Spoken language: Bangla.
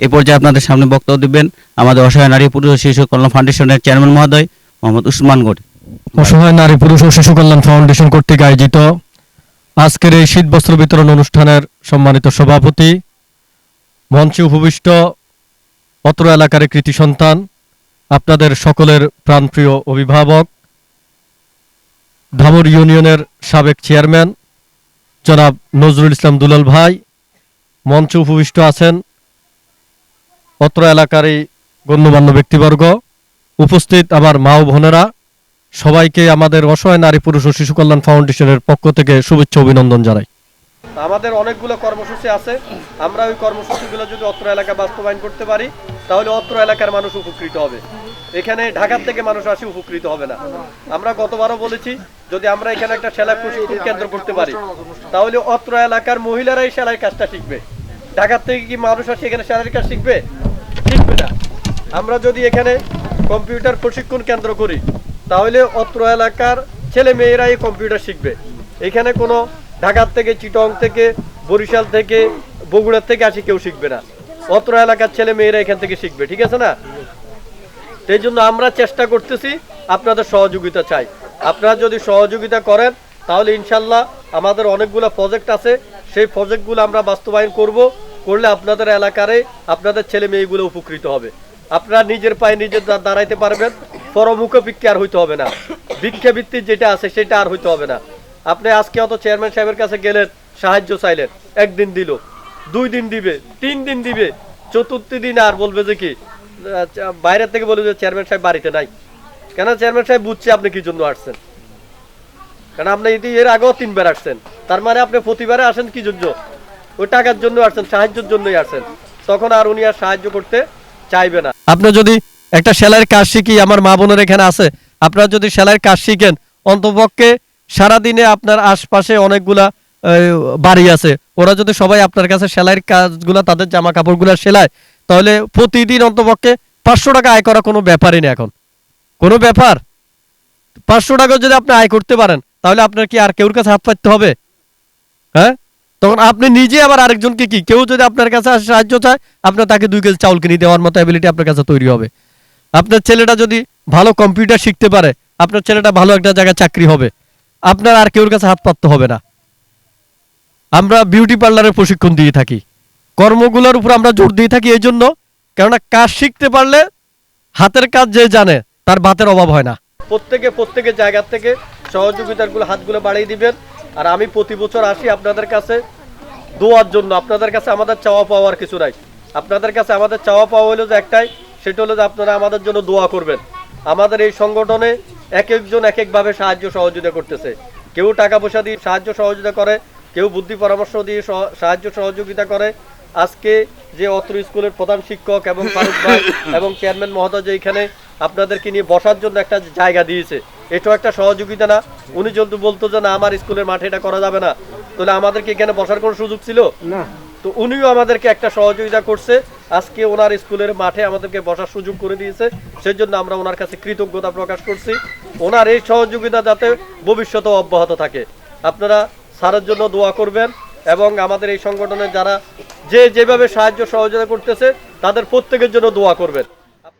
এ পর্যায়ে আপনাদের সামনে বক্তব্য দিবেন আমাদের অসহায় নারী পুরুষ ও শিশু কল্যাণ ফাউন্ডেশনের চেয়ারম্যান মহোদয়, মোহাম্মদ উসমান গড় অসহায় নারী পুরুষ ও শিশু কল্যাণ ফাউন্ডেশন কর্তৃক আয়োজিত আজকের এই শীত বস্ত্র বিতরণ অনুষ্ঠানের সম্মানিত সভাপতি, মঞ্চে উপবিষ্ট অত্র এলাকার কৃতি সন্তান, আপনাদের সকলের প্রাণপ্রিয় অভিভাবক, ধামর ইউনিয়নের সাবেক চেয়ারম্যান, জনাব নজরুল ইসলাম দুলাল ভাই, মঞ্চে উপবিষ্ট আছেন অত্র এলাকার এই গণ্যমান্য ব্যক্তিবর্গ, উপস্থিত আমার মা ও বোনেরা, সবাইকে আমাদের অসহায় নারী পুরুষ ও শিশু কল্যাণ ফাউন্ডেশনের পক্ষ থেকে শুভেচ্ছা অভিনন্দন জানাই। আমাদের অনেকগুলো কর্মসূচি আছে। আমরা ওই কর্মসূচিগুলো যদি অত্র এলাকা বাস্তবায়ন করতে পারি, তাহলে অত্র এলাকার মানুষ উপকৃত হবে। এখানে ঢাকার থেকে মানুষ আসি, উপকৃত হবে না। আমরা গতবারও বলেছি, যদি আমরা এখানে একটা সেলাই প্রশিক্ষণ কেন্দ্র করতে পারি, তাহলে অত্র এলাকার মহিলারাই সেলাই কাজটা শিখবে। ঢাকার থেকে কি মানুষ আসে, এখানে সেলাইয়ের কাজ শিখবে? শিখবে না আমরা যদি এখানে কম্পিউটার প্রশিক্ষণ কেন্দ্র করি, তাহলে অত্র এলাকার ছেলে মেয়েরা এই কম্পিউটার শিখবে। এখানে কোনো ঢাকার থেকে, চিটং থেকে, বরিশাল থেকে, বগুড়ার থেকে আসি কেউ শিখবে না। অত্র এলাকার ছেলে মেয়েরা এখান থেকে শিখবে, ঠিক আছে না? সেই জন্য আমরা চেষ্টা করতেছি আপনাদের সহযোগিতা চাই। আপনারা যদি সহযোগিতা করেন, তাহলে ইনশাল্লাহ আমাদের অনেকগুলো প্রজেক্ট আছে। সেই প্রজেক্টগুলো আমরা বাস্তবায়ন করব। করলে আপনাদের এলাকারে আপনাদের ছেলে মেয়েগুলো উপকৃত হবে। আপনারা নিজের পায়ে নিজে দাঁড়াইতে পারবেন পরমুখ ভিক্ষা আর হইতে হবে না। ভিক্ষা ভিত্তিক যেটা আছে সেটা আর হইতে হবে না। আপনি আজকে অত চেয়ারম্যান সাহেবের কাছে গেলেন সাহায্য চাইলেন একদিন দিল দুই দিন দিবে তিন দিন দিবে চতুর্থ দিন আর বলবে যে কি আচ্ছা, বাইরে থেকে বলবে যে চেয়ারম্যান সাহেব বাড়িতে নাই। কেন চেয়ারম্যান সাহেব বুঝছে আপনি কি জন্য আসছেন? কারণ আপনি এটি এর আগেও তিনবার আসছেন তার মানে আপনি প্রতিবারে আসেন কি জন্য? ওই টাকার জন্য আসছেন, সাহায্যের জন্যই আসেন তখন আর উনি আর সাহায্য করতে চাইবে না। আপনি যদি একটা সেলাইয়ের কাজ শিখি, আমার মা বোনের এখানে আছে, আপনারা যদি সেলাইয়ের কাজ শিখেন, অন্তপক্ষে সারাদিনে আপনার আশপাশে অনেকগুলা বাড়ি আছে। ওরা যদি সবাই আপনার কাছে সেলাইয়ের কাজগুলা, তাদের জামা কাপড়গুলো সেলায়, তাহলে প্রতিদিন অন্তপক্ষে পাঁচশো টাকা আয় করা কোনো ব্যাপারই না এখন। কোনো ব্যাপার? পাঁচশো টাকা যদি আপনি আয় করতে পারেন, তাহলে আপনার কি আর কেউর কাছে হাত পাততে হবে? হ্যাঁ? তখন আপনি নিজে আবার আরেকজনকে কি? কেউ যদি আপনার কাছে সাহায্য চায়, আপনার তাকে দুই কেজি চাউল কিনে দেওয়ার মতো অ্যাবিলিটি আপনার কাছে তৈরি হবে। আপনার ছেলেটা যদি ভালো কম্পিউটার শিখতে পারে, আপনার ছেলেটা ভালো একটা জায়গায় চাকরি হবে, আপনার আর কেউর কাছে হাত পাততে হবে না। আমরা বিউটি পার্লারের প্রশিক্ষণ দিয়ে থাকি। কর্মগুলোর উপর আমরা জোর দিয়ে থাকি এই জন্য কেননা কাজ শিখতে পারলে হাতের কাজ যে জানে, তার ভাতের অভাব হয় না। প্রত্যেকে প্রত্যেকের জায়গা থেকে সহযোগিতারগুলো হাতগুলো বাড়িয়ে দিবেন। আর আমি প্রতি বছর আসি আপনাদের কাছে দোয়ার জন্য। আপনাদের কাছে আমাদের চাওয়া পাওয়ার কিছু নাই। আপনাদের কাছে আমাদের চাওয়া পাওয়া হলো যে একটাই, সেটা হলো যে আপনারা আমাদের জন্য দোয়া করবেন। আমাদের এই সংগঠনে এক একজন এক একভাবে সাহায্য সহযোগিতা করতেছে। কেউ টাকা পয়সা দিয়ে সাহায্য সহযোগিতা করে, কেউ বুদ্ধি পরামর্শ দিয়ে সাহায্য সহযোগিতা করে। আজকে যে অত্র স্কুলের প্রধান শিক্ষক এবং ফারুক ভাই এবং চেয়ারম্যান মহোদয় যে এখানে আপনাদেরকে নিয়ে বসার জন্য একটা জায়গা দিয়েছে এটাও একটা সহযোগিতা না। উনি যদি বলতো যে না আমার স্কুলের মাঠে এটা করা যাবে না তাহলে আমাদেরকে এখানে বসার কোনো সুযোগ ছিল? না। তো উনিও আমাদেরকে একটা সহযোগিতা করছে। আজকে ওনার স্কুলের মাঠে আমাদেরকে বসার সুযোগ করে দিয়েছে। সেই জন্য আমরা ওনার কাছে কৃতজ্ঞতা প্রকাশ করছি। ওনার এই সহযোগিতা যাতে ভবিষ্যতে অব্যাহত থাকে। আপনারা স্যারের জন্য দোয়া করবেন এবং আমাদের এই সংগঠনে যারা যে যেভাবে সাহায্য সহযোগিতা করতেছে তাদের প্রত্যেকের জন্য দোয়া করবেন।